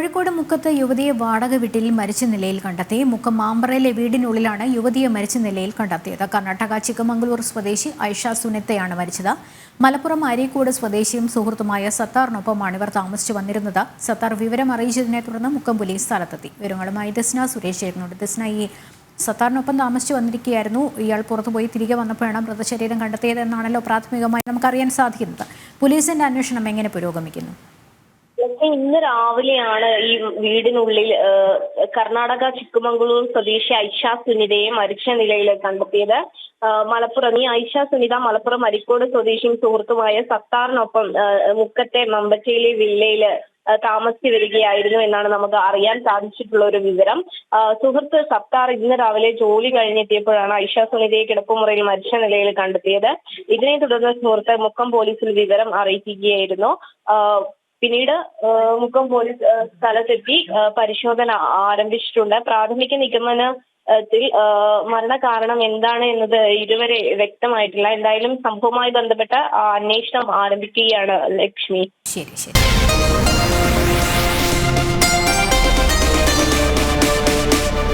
കോഴിക്കോട് മുക്കത്ത് യുവതിയെ വാടക വീട്ടിൽ മരിച്ച നിലയിൽ കണ്ടെത്തി. മുക്കം മാമ്പറയിലെ വീടിനുള്ളിലാണ് യുവതിയെ മരിച്ച നിലയിൽ കണ്ടെത്തിയത്. കർണാടക ചിക്കമംഗളൂർ സ്വദേശി ഐഷ സുനിത്തയാണ് മരിച്ചത്. മലപ്പുറം അരീക്കോട് സ്വദേശിയും സുഹൃത്തുമായ സത്താറിനൊപ്പമാണ് ഇവർ താമസിച്ചു വന്നിരുന്നത്. സത്താർ വിവരം അറിയിച്ചതിനെ തുടർന്ന് മുക്കം പോലീസ് സ്ഥലത്തെത്തി. വിവരങ്ങളുമായി ദസ്ന സുരേഷ് ചേരുന്നുണ്ട്. ദസ്ന ഈ സത്താറിനൊപ്പം താമസിച്ചു വന്നിരിക്കുകയായിരുന്നു. ഇയാൾ പുറത്തുപോയി തിരികെ വന്നപ്പോഴാണ് മൃതശരീരം കണ്ടെത്തിയതെന്നാണല്ലോ പ്രാഥമികമായി നമുക്കറിയാൻ സാധിക്കുന്നത്. പോലീസിന്റെ അന്വേഷണം എങ്ങനെ പുരോഗമിക്കുന്നു? ഇന്ന് രാവിലെയാണ് ഈ വീടിനുള്ളിൽ കർണാടക ചിക്കുമംഗളൂർ സ്വദേശി ഐഷ സുനിതയെ മരിച്ച നിലയിൽ കണ്ടെത്തിയത്. മലപ്പുറം ഈ ഐഷ സുനിത മലപ്പുറം അരിക്കോട് സ്വദേശിയും സുഹൃത്തുമായ സത്താറിനൊപ്പം മുക്കത്തെ മമ്പറ്റയിലെ വില്ലയിൽ താമസിച്ചു വരികയായിരുന്നു എന്നാണ് നമുക്ക് അറിയാൻ സാധിച്ചിട്ടുള്ള ഒരു വിവരം. സുഹൃത്ത് സത്താർ ഇന്ന് രാവിലെ ജോലി കഴിഞ്ഞെത്തിയപ്പോഴാണ് ഐഷ സുനിതയെ കിടപ്പുമുറിയിൽ മരിച്ച നിലയിൽ കണ്ടെത്തിയത്. ഇതിനെ തുടർന്ന് സുഹൃത്ത് മുക്കം പോലീസിൽ വിവരം അറിയിക്കുകയായിരുന്നു. പിന്നീട് മുക്കം പോലീസ് സ്ഥലത്തെത്തി പരിശോധന ആരംഭിച്ചിട്ടുണ്ട്. പ്രാഥമിക നിഗമനത്തിൽ മരണ മരണകാരണം എന്താണ് എന്നത് ഇതുവരെ വ്യക്തമായിട്ടില്ല. എന്തായാലും സംഭവവുമായി ബന്ധപ്പെട്ട അന്വേഷണം ആരംഭിക്കുകയാണ് ലക്ഷ്മി. ശരി ശരി.